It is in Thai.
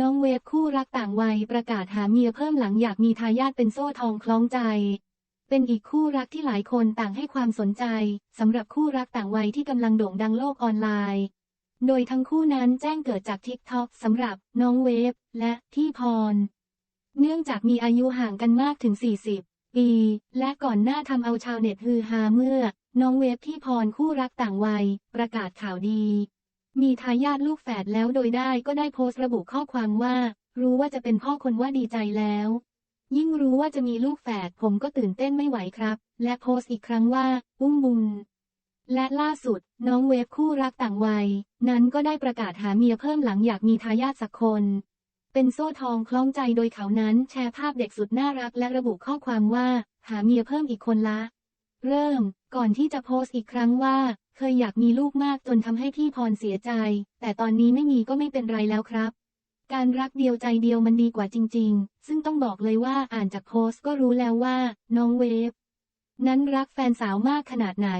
น้องเวฟคู่รักต่างวัยประกาศหาเมียเพิ่มหลังอยากมีทายาทเป็นโซ่ทองคล้องใจ เป็นอีกคู่รักที่หลายคนต่างให้ความสนใจสำหรับคู่รักต่างวัยที่กำลังโด่งดังโลกออนไลน์ โดยทั้งคู่นั้นแจ้งเกิดจาก TikTok สำหรับน้องเวฟและที่พร เนื่องจากมีอายุห่างกันมากถึง 40 ปี และก่อนหน้าทำเอาชาวเน็ตฮือฮาเมื่อ น้องเวฟที่พรคู่รักต่างวัย ประกาศข่าวดี มีทายาทลูกแฝดแล้วโดยได้ก็ได้โพสต์ระบุข้อความว่า รู้ว่าจะเป็นพ่อคนว่าดีใจแล้ว ยิ่งรู้ว่าจะมีลูกแฝดผมก็ตื่นเต้นไม่ไหวครับ และโพสต์อีกครั้งว่า อุ้มบุญ และล่าสุด น้องเวฟคู่รักต่างวัย นั้นก็ได้ประกาศหาเมียเพิ่มหลังอยากมีทายาทสักคน เป็นโซ่ทองคล้องใจโดยเขานั้นแชร์ภาพเด็กสุดน่ารักและระบุข้อความว่า หาเมียเพิ่มอีกคนละ เริ่ม ก่อนที่จะโพสต์อีกครั้งว่า เคยอยากมีลูกมากจนทำให้พี่พรเสียใจ แต่ตอนนี้ไม่มีก็ไม่เป็นไรแล้วครับ การรักเดียวใจเดียวมันดีกว่าจริง ๆ ซึ่งต้องบอกเลยว่าอ่านจากโพสต์ก็รู้แล้วว่า น้องเวฟ นั้นรักแฟนสาวมากขนาดไหน